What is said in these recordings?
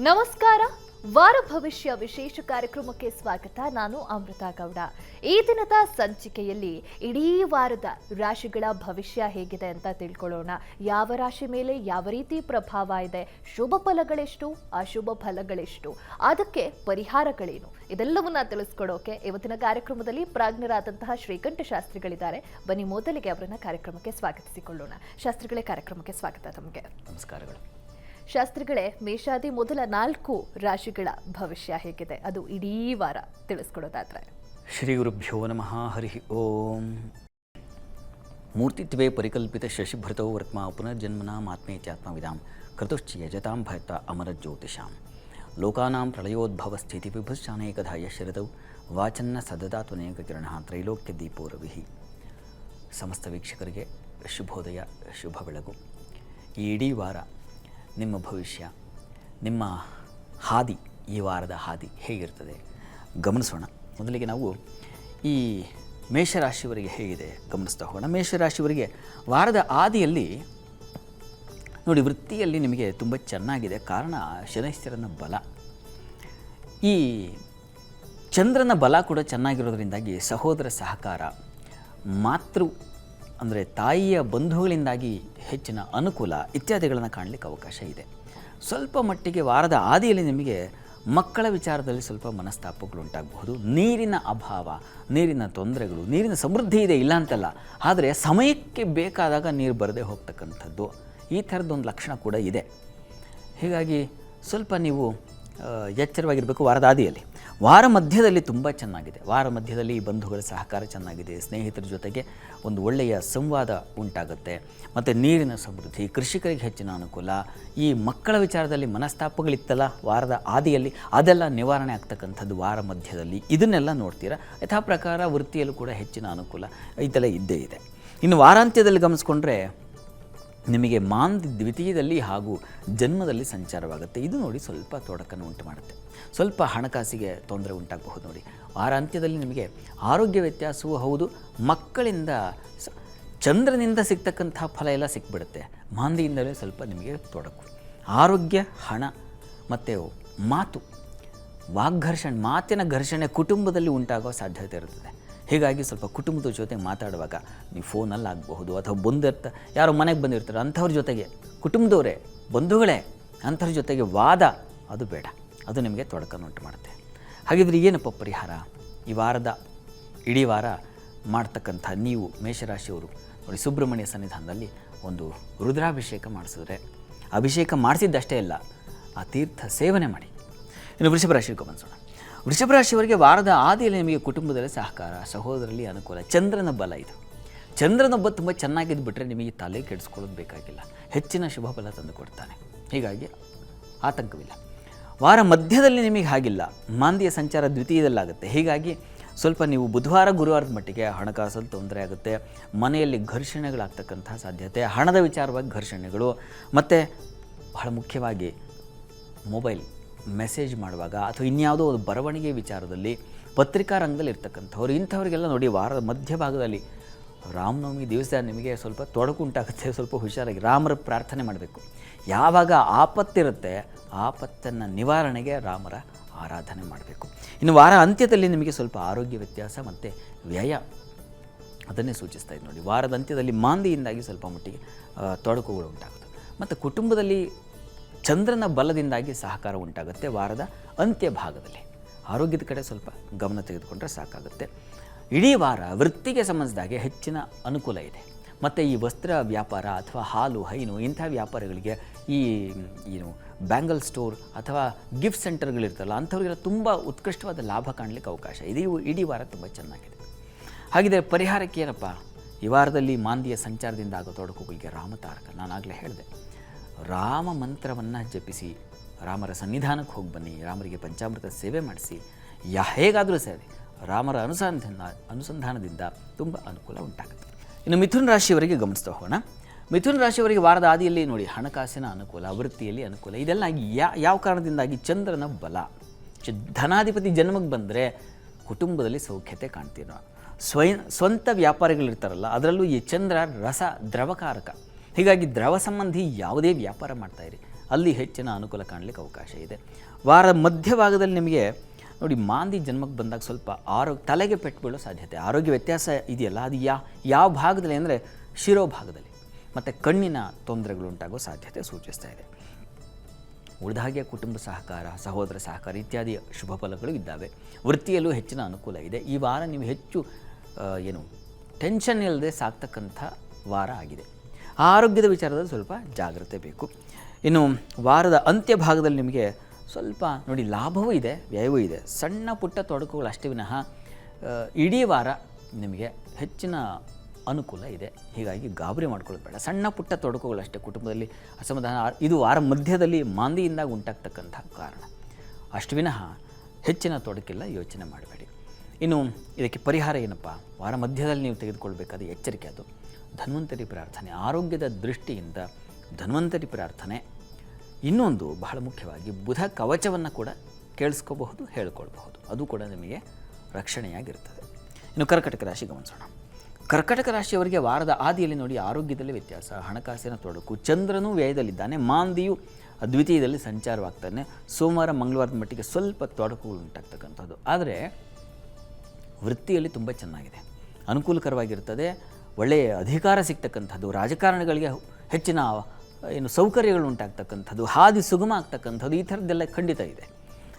ನಮಸ್ಕಾರ. ವಾರ ಭವಿಷ್ಯ ವಿಶೇಷ ಕಾರ್ಯಕ್ರಮಕ್ಕೆ ಸ್ವಾಗತ. ನಾನು ಅಮೃತ ಗೌಡ. ಈ ದಿನದ ಸಂಚಿಕೆಯಲ್ಲಿ ಇಡೀ ವಾರದ ರಾಶಿಗಳ ಭವಿಷ್ಯ ಹೇಗಿದೆ ಅಂತ ತಿಳ್ಕೊಳ್ಳೋಣ. ಯಾವ ರಾಶಿ ಮೇಲೆ ಯಾವ ರೀತಿ ಪ್ರಭಾವ ಇದೆ? ಶುಭ ಫಲಗಳೆಷ್ಟು? ಅಶುಭ ಫಲಗಳೆಷ್ಟು? ಅದಕ್ಕೆ ಪರಿಹಾರಗಳೇನು? ಇದೆಲ್ಲವನ್ನ ತಿಳಿಸ್ಕೊಡೋಕೆ ಇವತ್ತಿನ ಕಾರ್ಯಕ್ರಮದಲ್ಲಿ ಪ್ರಾಜ್ಞರಾದಂತಹ ಶ್ರೀಕಂಠ ಶಾಸ್ತ್ರಿಗಳಿದ್ದಾರೆ. ಬನ್ನಿ, ಮೊದಲಿಗೆ ಅವರನ್ನ ಕಾರ್ಯಕ್ರಮಕ್ಕೆ ಸ್ವಾಗತಿಸಿಕೊಳ್ಳೋಣ. ಶಾಸ್ತ್ರಿಗಳೇ, ಕಾರ್ಯಕ್ರಮಕ್ಕೆ ಸ್ವಾಗತ ತಮಗೆ. ನಮಸ್ಕಾರಗಳು. ಶಾಸ್ತ್ರಿಗಳೇ, ಮೇಷಾದಿ ಮೊದಲ ನಾಲ್ಕು ರಾಶಿಗಳ ಭವಿಷ್ಯ ಹೇಗಿದೆ? ಅದು ಇಡೀ ವಾರ ತಿಳಿಸ್ಕೊಡೋದಾದ್ರೆ. ಶ್ರೀ ಗುರುಭ್ಯೋ ನಮಃ. ಹರಿ ಓಂ. ಮೂರ್ತಿತ್ವೇ ಪರಿಕಲ್ಪಿತ ಶಶಿಭೃತೋ ವರ್ತ್ಮ ಪುನರ್ಜನ್ಮನ ವಿಧಾಂ ಕೃತುಶ್ಚ ಯಜತಾಂ ಭಯತ ಅಮರಜ್ಯೋತಿಷಾಂ. ಲೋಕಾನಾಂ ಪ್ರಳಯೋದ್ಭವ ಸ್ಥಿತಿ ವಿಭುಶ್ಚಾನೇಕಧಾ ಯಶರದೌ ವಾಚನ್ನ ಸದದಾತ್ವನೇಕ ಕಿರಣ ತ್ರೈಲೋಕ್ಯ ದೀಪೋ ರವಿಹಿ ಸಮಸ್ತ ವೀಕ್ಷಕರಿಗೆ ಶುಭೋದಯ, ಶುಭ ಬೆಳಗು. ಈ ಇಡೀ ವಾರ ನಿಮ್ಮ ಭವಿಷ್ಯ, ನಿಮ್ಮ ಹಾದಿ, ಈ ವಾರದ ಹಾದಿ ಹೇಗಿರ್ತದೆ? ಗಮನಿಸೋಣ. ಮೊದಲಿಗೆ ನಾವು ಈ ಮೇಷರಾಶಿಯವರಿಗೆ ಹೇಗಿದೆ ಗಮನಿಸ್ತಾ ಹೋಗೋಣ. ಮೇಷರಾಶಿಯವರಿಗೆ ವಾರದ ಆದಿಯಲ್ಲಿ ನೋಡಿ, ವೃತ್ತಿಯಲ್ಲಿ ನಿಮಗೆ ತುಂಬ ಚೆನ್ನಾಗಿದೆ. ಕಾರಣ ಶನೈಶ್ಚರನ ಬಲ. ಈ ಚಂದ್ರನ ಬಲ ಕೂಡ ಚೆನ್ನಾಗಿರೋದ್ರಿಂದಾಗಿ ಸಹೋದರ ಸಹಕಾರ, ಮಾತೃ ಅಂದರೆ ತಾಯಿಯ ಬಂಧುಗಳಿಂದಾಗಿ ಹೆಚ್ಚಿನ ಅನುಕೂಲ ಇತ್ಯಾದಿಗಳನ್ನು ಕಾಣಲಿಕ್ಕೆ ಅವಕಾಶ ಇದೆ. ಸ್ವಲ್ಪ ಮಟ್ಟಿಗೆ ವಾರದ ಆದಿಯಲ್ಲಿ ನಿಮಗೆ ಮಕ್ಕಳ ವಿಚಾರದಲ್ಲಿ ಸ್ವಲ್ಪ ಮನಸ್ತಾಪಗಳು ಉಂಟಾಗಬಹುದು. ನೀರಿನ ಅಭಾವ, ನೀರಿನ ತೊಂದರೆಗಳು, ನೀರಿನ ಸಮೃದ್ಧಿ ಇದೆ ಇಲ್ಲ ಅಂತಲ್ಲ, ಆದರೆ ಸಮಯಕ್ಕೆ ಬೇಕಾದಾಗ ನೀರು ಬರದೇ ಹೋಗ್ತಕ್ಕಂಥದ್ದು ಈ ಥರದ್ದೊಂದು ಲಕ್ಷಣ ಕೂಡ ಇದೆ. ಹೀಗಾಗಿ ಸ್ವಲ್ಪ ನೀವು ಎಚ್ಚರವಾಗಿರಬೇಕು ವಾರದ ಆದಿಯಲ್ಲಿ. ವಾರ ಮಧ್ಯದಲ್ಲಿ ತುಂಬ ಚೆನ್ನಾಗಿದೆ. ವಾರ ಮಧ್ಯದಲ್ಲಿ ಈ ಬಂಧುಗಳ ಸಹಕಾರ ಚೆನ್ನಾಗಿದೆ. ಸ್ನೇಹಿತರ ಜೊತೆಗೆ ಒಂದು ಒಳ್ಳೆಯ ಸಂವಾದ ಉಂಟಾಗುತ್ತೆ. ಮತ್ತು ನೀರಿನ ಸಮೃದ್ಧಿ, ಕೃಷಿಕರಿಗೆ ಹೆಚ್ಚಿನ ಅನುಕೂಲ, ಈ ಮಕ್ಕಳ ವಿಚಾರದಲ್ಲಿ ಮನಸ್ತಾಪಗಳಿತ್ತಲ್ಲ ವಾರದ ಆದಿಯಲ್ಲಿ, ಅದೆಲ್ಲ ನಿವಾರಣೆ ಆಗ್ತಕ್ಕಂಥದ್ದು ವಾರ ಮಧ್ಯದಲ್ಲಿ. ಇದನ್ನೆಲ್ಲ ನೋಡ್ತೀರಾ? ಯಥಾ ಪ್ರಕಾರ ವೃತ್ತಿಯಲ್ಲೂ ಕೂಡ ಹೆಚ್ಚಿನ ಅನುಕೂಲ ಇದೆಲ್ಲ ಇದ್ದೇ ಇದೆ. ಇನ್ನು ವಾರಾಂತ್ಯದಲ್ಲಿ ಗಮನಿಸ್ಕೊಂಡ್ರೆ ನಿಮಗೆ ಮಾಂದ್ ದ್ವಿತೀಯದಲ್ಲಿ ಹಾಗೂ ಜನ್ಮದಲ್ಲಿ ಸಂಚಾರವಾಗುತ್ತೆ. ಇದು ನೋಡಿ ಸ್ವಲ್ಪ ತೊಡಕನ್ನು ಉಂಟು ಮಾಡುತ್ತೆ. ಸ್ವಲ್ಪ ಹಣಕಾಸಿಗೆ ತೊಂದರೆ ಉಂಟಾಗಬಹುದು ನೋಡಿ. ವಾರಾಂತ್ಯದಲ್ಲಿ ನಿಮಗೆ ಆರೋಗ್ಯ ವ್ಯತ್ಯಾಸವೂ ಹೌದು. ಮಕ್ಕಳಿಂದ ಚಂದ್ರನಿಂದ ಸಿಗ್ತಕ್ಕಂಥ ಫಲ ಎಲ್ಲ ಸಿಕ್ಬಿಡುತ್ತೆ. ಮಾಂದಿಯಿಂದಲೇ ಸ್ವಲ್ಪ ನಿಮಗೆ ತೊಡಕು. ಆರೋಗ್ಯ, ಹಣ, ಮತ್ತು ಮಾತು. ವಾಗ್ಘರ್ಷಣೆ, ಮಾತಿನ ಘರ್ಷಣೆ ಕುಟುಂಬದಲ್ಲಿ ಉಂಟಾಗೋ ಸಾಧ್ಯತೆ ಇರುತ್ತದೆ. ಹೀಗಾಗಿ ಸ್ವಲ್ಪ ಕುಟುಂಬದ ಜೊತೆ ಮಾತಾಡುವಾಗ ನೀವು ಫೋನಲ್ಲಿ ಆಗಬಹುದು ಅಥವಾ ಬಂದಿರ್ತ, ಯಾರೋ ಮನೆಗೆ ಬಂದಿರ್ತಾರೆ, ಅಂಥವ್ರ ಜೊತೆಗೆ, ಕುಟುಂಬದವರೇ, ಬಂಧುಗಳೇ, ಅಂಥವ್ರ ಜೊತೆಗೆ ವಾದ, ಅದು ಬೇಡ. ಅದು ನಿಮಗೆ ತೊಡಕನ್ನು ಉಂಟು ಮಾಡುತ್ತೆ ಹಾಗಿದ್ರೆ ಏನಪ್ಪ ಪರಿಹಾರ? ಈ ವಾರದ, ಇಡೀ ವಾರ ಮಾಡ್ತಕ್ಕಂಥ ನೀವು ಮೇಷರಾಶಿಯವರು, ನೋಡಿ ಸುಬ್ರಹ್ಮಣ್ಯ ಸನ್ನಿಧಾನದಲ್ಲಿ ಒಂದು ರುದ್ರಾಭಿಷೇಕ ಮಾಡಿಸಿದ್ರೆ, ಅಭಿಷೇಕ ಮಾಡಿಸಿದ್ದಷ್ಟೇ ಇಲ್ಲ ಆ ತೀರ್ಥ ಸೇವನೆ ಮಾಡಿ. ಇನ್ನು ವೃಷಭ ರಾಶಿಗೆ ಗಮನಿಸೋಣ ವೃಷಭ ರಾಶಿಯವರಿಗೆ ವಾರದ ಆದಿಯಲ್ಲಿ ನಿಮಗೆ ಕುಟುಂಬದಲ್ಲಿ ಸಹಕಾರ, ಸಹೋದರಲ್ಲಿ ಅನುಕೂಲ, ಚಂದ್ರನ ಬಲ ಇದು. ಚಂದ್ರನೊಬ್ಬ ತುಂಬ ಚೆನ್ನಾಗಿದ್ದು ಬಿಟ್ಟರೆ ನಿಮಗೆ ತಲೆ ಕೆಡಿಸ್ಕೊಳ್ಳೋದು ಬೇಕಾಗಿಲ್ಲ. ಹೆಚ್ಚಿನ ಶುಭ ಫಲ ತಂದು ಕೊಡ್ತಾನೆ. ಹೀಗಾಗಿ ಆತಂಕವಿಲ್ಲ. ವಾರ ಮಧ್ಯದಲ್ಲಿ ನಿಮಗೆ ಹಾಗಿಲ್ಲ. ಮಾಂದಿಯ ಸಂಚಾರ ದ್ವಿತೀಯದಲ್ಲಾಗುತ್ತೆ. ಹೀಗಾಗಿ ಸ್ವಲ್ಪ ನೀವು ಬುಧವಾರ, ಗುರುವಾರದ ಮಟ್ಟಿಗೆ ಹಣಕಾಸಲ್ಲಿ ತೊಂದರೆ ಆಗುತ್ತೆ. ಮನೆಯಲ್ಲಿ ಘರ್ಷಣೆಗಳಾಗ್ತಕ್ಕಂಥ ಸಾಧ್ಯತೆ, ಹಣದ ವಿಚಾರವಾಗಿ ಘರ್ಷಣೆಗಳು, ಮತ್ತು ಬಹಳ ಮುಖ್ಯವಾಗಿ ಮೊಬೈಲ್ ಮೆಸೇಜ್ ಮಾಡುವಾಗ ಅಥವಾ ಇನ್ಯಾವುದೋ ಒಂದು ಬರವಣಿಗೆ ವಿಚಾರದಲ್ಲಿ ಪತ್ರಿಕಾ ರಂಗದಲ್ಲಿ ಇರ್ತಕ್ಕಂಥವ್ರು ಇಂಥವ್ರಿಗೆಲ್ಲ ನೋಡಿ ವಾರದ ಮಧ್ಯಭಾಗದಲ್ಲಿ ರಾಮನವಮಿ ದಿವಸ ನಿಮಗೆ ಸ್ವಲ್ಪ ತೊಡಕು ಉಂಟಾಗುತ್ತೆ, ಸ್ವಲ್ಪ ಹುಷಾರಾಗಿ ರಾಮರ ಪ್ರಾರ್ಥನೆ ಮಾಡಬೇಕು. ಯಾವಾಗ ಆಪತ್ತಿರುತ್ತೆ, ಆಪತ್ತನ್ನು ನಿವಾರಣೆಗೆ ರಾಮರ ಆರಾಧನೆ ಮಾಡಬೇಕು. ಇನ್ನು ವಾರ ಅಂತ್ಯದಲ್ಲಿ ನಿಮಗೆ ಸ್ವಲ್ಪ ಆರೋಗ್ಯ ವ್ಯತ್ಯಾಸ ಮತ್ತು ವ್ಯಯ ಅದನ್ನೇ ಸೂಚಿಸ್ತಾ ಇದೆ ನೋಡಿ. ವಾರದ ಅಂತ್ಯದಲ್ಲಿ ಮಾಂದಿಯಿಂದಾಗಿ ಸ್ವಲ್ಪ ಮಟ್ಟಿಗೆ ತೊಡಕುಗಳು ಉಂಟಾಗುತ್ತೆ ಮತ್ತು ಕುಟುಂಬದಲ್ಲಿ ಚಂದ್ರನ ಬಲದಿಂದಾಗಿ ಸಹಕಾರ ಉಂಟಾಗುತ್ತೆ ವಾರದ ಅಂತ್ಯ ಭಾಗದಲ್ಲಿ. ಆರೋಗ್ಯದ ಕಡೆ ಸ್ವಲ್ಪ ಗಮನ ತೆಗೆದುಕೊಂಡ್ರೆ ಸಾಕಾಗುತ್ತೆ. ಇಡೀ ವಾರ ವೃತ್ತಿಗೆ ಸಂಬಂಧಿಸಿದಾಗೆ ಹೆಚ್ಚಿನ ಅನುಕೂಲ ಇದೆ. ಮತ್ತು ಈ ವಸ್ತ್ರ ವ್ಯಾಪಾರ ಅಥವಾ ಹಾಲು, ಹೈನು ಇಂಥ ವ್ಯಾಪಾರಗಳಿಗೆ ಈ, ಏನು, ಬ್ಯಾಂಗಲ್ ಸ್ಟೋರ್ ಅಥವಾ ಗಿಫ್ಟ್ ಸೆಂಟರ್ಗಳಿರ್ತಲ್ಲ, ಅಂಥವ್ರಿಗೆಲ್ಲ ತುಂಬ ಉತ್ಕೃಷ್ಟವಾದ ಲಾಭ ಕಾಣಲಿಕ್ಕೆ ಅವಕಾಶ ಇದೆ. ಇಡೀ ವಾರ ತುಂಬ ಚೆನ್ನಾಗಿದೆ. ಹಾಗಿದ್ರೆ ಪರಿಹಾರಕ್ಕೆ ಏನಪ್ಪ, ಈ ವಾರದಲ್ಲಿ ಮಾಂದಿಯ ಸಂಚಾರದಿಂದ ಆಗೋ ತೊಡಕುಗಳಿಗೆ ರಾಮತಾರಕ. ನಾನಾಗಲೇ ಹೇಳಿದೆ. ರಾಮ ಮಂತ್ರವನ್ನು ಜಪಿಸಿ, ರಾಮರ ಸನ್ನಿಧಾನಕ್ಕೆ ಹೋಗಿ ಬನ್ನಿ, ರಾಮರಿಗೆ ಪಂಚಾಮೃತ ಸೇವೆ ಮಾಡಿಸಿ. ಯಾ ಹೇಗಾದರೂ ಸರಿ, ರಾಮರ ಅನುಸಂಧಾನ, ಅನುಸಂಧಾನದಿಂದ ತುಂಬ ಅನುಕೂಲ ಉಂಟಾಗುತ್ತೆ. ಇನ್ನು ಮಿಥುನ ರಾಶಿಯವರಿಗೆ ಗಮನಿಸ್ತಾ ಹೋಗೋಣ. ಮಿಥುನ ರಾಶಿಯವರಿಗೆ ವಾರದ ಆದಿಯಲ್ಲಿ ನೋಡಿ, ಹಣಕಾಸಿನ ಅನುಕೂಲ, ವೃತ್ತಿಯಲ್ಲಿ ಅನುಕೂಲ, ಇದೆಲ್ಲ ಯಾ, ಯಾವ ಕಾರಣದಿಂದಾಗಿ? ಚಂದ್ರನ ಬಲ. ಧನಾಧಿಪತಿ ಜನ್ಮಕ್ಕೆ ಬಂದರೆ ಕುಟುಂಬದಲ್ಲಿ ಸೌಖ್ಯತೆ ಕಾಣ್ತೀವಿ ಸ್ವಯಂ, ಸ್ವಂತ ವ್ಯಾಪಾರಿಗಳಿರ್ತಾರಲ್ಲ, ಅದರಲ್ಲೂ ಈ ಚಂದ್ರ ರಸ ದ್ರವಕಾರಕ. ಹೀಗಾಗಿ ದ್ರವ ಸಂಬಂಧಿ ಯಾವುದೇ ವ್ಯಾಪಾರ ಮಾಡ್ತಾಯಿರಿ ಅಲ್ಲಿ ಹೆಚ್ಚಿನ ಅನುಕೂಲ ಕಾಣಲಿಕ್ಕೆ ಅವಕಾಶ ಇದೆ. ವಾರ ಮಧ್ಯಭಾಗದಲ್ಲಿ ನಿಮಗೆ ನೋಡಿ ಮಾಂದಿ ಜನ್ಮಕ್ಕೆ ಬಂದಾಗ ಸ್ವಲ್ಪ ಆರೋಗ್ಯ ತಲೆಗೆ ಪೆಟ್ಟು ಬೀಳೋ ಸಾಧ್ಯತೆ. ಆರೋಗ್ಯ ವ್ಯತ್ಯಾಸ ಇದೆಯಲ್ಲ, ಅದು ಯಾ, ಯಾವ ಭಾಗದಲ್ಲಿ ಅಂದರೆ ಶಿರೋಭಾಗದಲ್ಲಿ. ಮತ್ತು ಕಣ್ಣಿನ ತೊಂದರೆಗಳು ಉಂಟಾಗೋ ಸಾಧ್ಯತೆ ಸೂಚಿಸ್ತಾ ಇದೆ. ಉಳಿದ ಹಾಗೆ ಕುಟುಂಬ ಸಹಕಾರ, ಸಹೋದರ ಸಹಕಾರ ಇತ್ಯಾದಿ ಶುಭ ಫಲಗಳು ಇದ್ದಾವೆ. ವೃತ್ತಿಯಲ್ಲೂ ಹೆಚ್ಚಿನ ಅನುಕೂಲ ಇದೆ. ಈ ವಾರ ನೀವು ಹೆಚ್ಚು ಏನು ಟೆನ್ಷನ್ ಇಲ್ಲದೆ ಸಾಕ್ತಕ್ಕಂಥ ವಾರ ಆಗಿದೆ. ಆರೋಗ್ಯದ ವಿಚಾರದಲ್ಲಿ ಸ್ವಲ್ಪ ಜಾಗ್ರತೆ ಬೇಕು. ಇನ್ನು ವಾರದ ಅಂತ್ಯ ಭಾಗದಲ್ಲಿ ನಿಮಗೆ ಸ್ವಲ್ಪ ನೋಡಿ ಲಾಭವೂ ಇದೆ, ವ್ಯಯವೂ ಇದೆ. ಸಣ್ಣ ಪುಟ್ಟ ತೊಡಕುಗಳು ಅಷ್ಟೇ ವಿನಃ ಇಡೀ ವಾರ ನಿಮಗೆ ಹೆಚ್ಚಿನ ಅನುಕೂಲ ಇದೆ. ಹೀಗಾಗಿ ಗಾಬರಿ ಮಾಡ್ಕೊಳ್ಳೋದು ಸಣ್ಣ ಪುಟ್ಟ ತೊಡಕುಗಳಷ್ಟೇ ಕುಟುಂಬದಲ್ಲಿ ಅಸಮಾಧಾನ ಇದು ವಾರ ಮಧ್ಯದಲ್ಲಿ ಮಾಂದಿಯಿಂದ ಉಂಟಾಗ್ತಕ್ಕಂಥ ಕಾರಣ. ಅಷ್ಟು ವಿನಃ ಹೆಚ್ಚಿನ ತೊಡಕಿಲ್ಲ, ಯೋಚನೆ ಮಾಡಬೇಡಿ. ಇನ್ನು ಇದಕ್ಕೆ ಪರಿಹಾರ ಏನಪ್ಪ? ವಾರ ಮಧ್ಯದಲ್ಲಿ ನೀವು ತೆಗೆದುಕೊಳ್ಬೇಕಾದ ಎಚ್ಚರಿಕೆ ಅದು. ಧನ್ವಂತರಿ ಪ್ರಾರ್ಥನೆ, ಆರೋಗ್ಯದ ದೃಷ್ಟಿಯಿಂದ ಧನ್ವಂತರಿ ಪ್ರಾರ್ಥನೆ. ಇನ್ನೊಂದು ಬಹಳ ಮುಖ್ಯವಾಗಿ ಬುಧ ಕವಚವನ್ನು ಕೂಡ ಕೇಳಿಸ್ಕೋಬಹುದು, ಹೇಳ್ಕೊಳ್ಬಹುದು. ಅದು ಕೂಡ ನಿಮಗೆ ರಕ್ಷಣೆಯಾಗಿರ್ತದೆ. ಇನ್ನು ಕರ್ಕಟಕ ರಾಶಿ ಗಮನಿಸೋಣ. ಕರ್ಕಟಕ ರಾಶಿಯವರಿಗೆ ವಾರದ ಆದಿಯಲ್ಲಿ ನೋಡಿ ಆರೋಗ್ಯದಲ್ಲಿ ವ್ಯತ್ಯಾಸ. ಹಣಕಾಸಿನ ತೊಡಕು, ಚಂದ್ರನೂ ವ್ಯಯದಲ್ಲಿದ್ದಾನೆ, ಮಾಂದಿಯು ದ್ವಿತೀಯದಲ್ಲಿ ಸಂಚಾರವಾಗ್ತಾನೆ. ಸೋಮವಾರ, ಮಂಗಳವಾರದ ಮಟ್ಟಿಗೆ ಸ್ವಲ್ಪ ತೊಡಕುಗಳು ಉಂಟಾಗ್ತಕ್ಕಂಥದ್ದು. ಆದರೆ ವೃತ್ತಿಯಲ್ಲಿ ತುಂಬ ಚೆನ್ನಾಗಿದೆ. ಅನುಕೂಲಕರವಾಗಿರ್ತದೆ. ಒಳ್ಳೆಯ ಅಧಿಕಾರ ಸಿಗ್ತಕ್ಕಂಥದ್ದು, ರಾಜಕಾರಣಿಗಳಿಗೆ ಹೆಚ್ಚಿನ, ಏನು ಸೌಕರ್ಯಗಳು ಉಂಟಾಗ್ತಕ್ಕಂಥದ್ದು, ಹಾದಿ ಸುಗಮ ಆಗ್ತಕ್ಕಂಥದ್ದು ಈ ಥರದ್ದೆಲ್ಲ ಖಂಡಿತ ಇದೆ.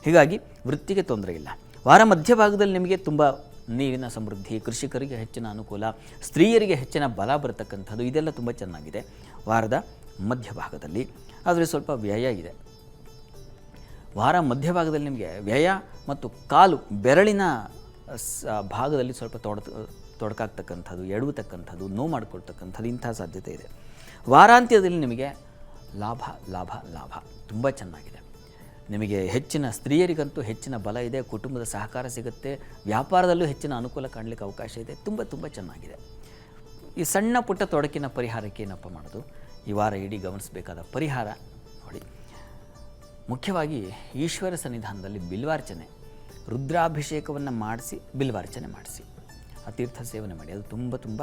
ಹೀಗಾಗಿ ವೃತ್ತಿಗೆ ತೊಂದರೆ ಇಲ್ಲ. ವಾರ ಮಧ್ಯಭಾಗದಲ್ಲಿ ನಿಮಗೆ ತುಂಬ ನೀರಿನ ಸಮೃದ್ಧಿ, ಕೃಷಿಕರಿಗೆ ಹೆಚ್ಚಿನ ಅನುಕೂಲ, ಸ್ತ್ರೀಯರಿಗೆ ಹೆಚ್ಚಿನ ಬಲ ಬರತಕ್ಕಂಥದ್ದು, ಇದೆಲ್ಲ ತುಂಬ ಚೆನ್ನಾಗಿದೆ. ವಾರದ ಮಧ್ಯಭಾಗದಲ್ಲಿ. ಆದರೆ ಸ್ವಲ್ಪ ವ್ಯಯ ಇದೆ. ವಾರ ಮಧ್ಯಭಾಗದಲ್ಲಿ ನಿಮಗೆ ವ್ಯಯ ಮತ್ತು ಕಾಲು ಬೆರಳಿನ ಭಾಗದಲ್ಲಿ ಸ್ವಲ್ಪ ತೊಡ ತೊಡಕಾಗ್ತಕ್ಕಂಥದ್ದು, ಎಡವತಕ್ಕಂಥದ್ದು, ನೋವು ಮಾಡಿಕೊಳ್ತಕ್ಕಂಥದ್ದು ಇಂಥ ಸಾಧ್ಯತೆ ಇದೆ. ವಾರಾಂತ್ಯದಲ್ಲಿ ನಿಮಗೆ ಲಾಭ ಲಾಭ ಲಾಭ ತುಂಬ ಚೆನ್ನಾಗಿದೆ. ನಿಮಗೆ ಹೆಚ್ಚಿನ ಸ್ತ್ರೀಯರಿಗಂತೂ ಹೆಚ್ಚಿನ ಬಲ ಇದೆ, ಕುಟುಂಬದ ಸಹಕಾರ ಸಿಗುತ್ತೆ, ವ್ಯಾಪಾರದಲ್ಲೂ ಹೆಚ್ಚಿನ ಅನುಕೂಲ ಕಾಣಲಿಕ್ಕೆ ಅವಕಾಶ ಇದೆ, ತುಂಬ ತುಂಬ ಚೆನ್ನಾಗಿದೆ. ಈ ಸಣ್ಣ ಪುಟ್ಟ ತೊಡಕಿನ ಪರಿಹಾರಕ್ಕೆ ಏನಪ್ಪ ಮಾಡೋದು? ಈ ವಾರ ಇಡೀ ಗಮನಿಸಬೇಕಾದ ಪರಿಹಾರ ನೋಡಿ. ಮುಖ್ಯವಾಗಿ ಈಶ್ವರ ಸನ್ನಿಧಾನದಲ್ಲಿ ಬಿಲ್ವಾರ್ಚನೆ, ರುದ್ರಾಭಿಷೇಕವನ್ನು ಮಾಡಿಸಿ, ಬಿಲ್ವಾರ್ಚನೆ ಮಾಡಿಸಿ. ಆ ತೀರ್ಥ ಸೇವನೆ ಮಾಡಿ. ಅದು ತುಂಬ ತುಂಬ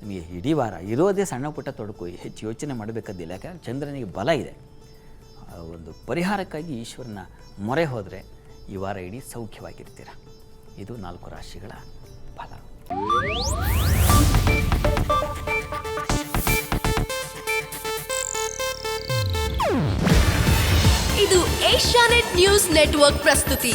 ನಿಮಗೆ ಇಡೀ ವಾರ ಇರೋದೇ ಸಣ್ಣ ಪುಟ್ಟ ತೊಡಕು. ಹೆಚ್ಚು ಯೋಚನೆ ಮಾಡಬೇಕಾದಿಲ್ಲ. ಯಾಕಂದರೆ ಚಂದ್ರನಿಗೆ ಬಲ ಇದೆ. ಒಂದು ಪರಿಹಾರಕ್ಕಾಗಿ ಈಶ್ವರನ ಮೊರೆ ಹೋದರೆ ಈ ವಾರ ಇಡೀ ಸೌಖ್ಯವಾಗಿರ್ತೀರ? ಇದು ನಾಲ್ಕು ರಾಶಿಗಳ ಫಲ. ಇದು ಏಷ್ಯಾನೆಟ್ ನ್ಯೂಸ್ ನೆಟ್ವರ್ಕ್ ಪ್ರಸ್ತುತಿ.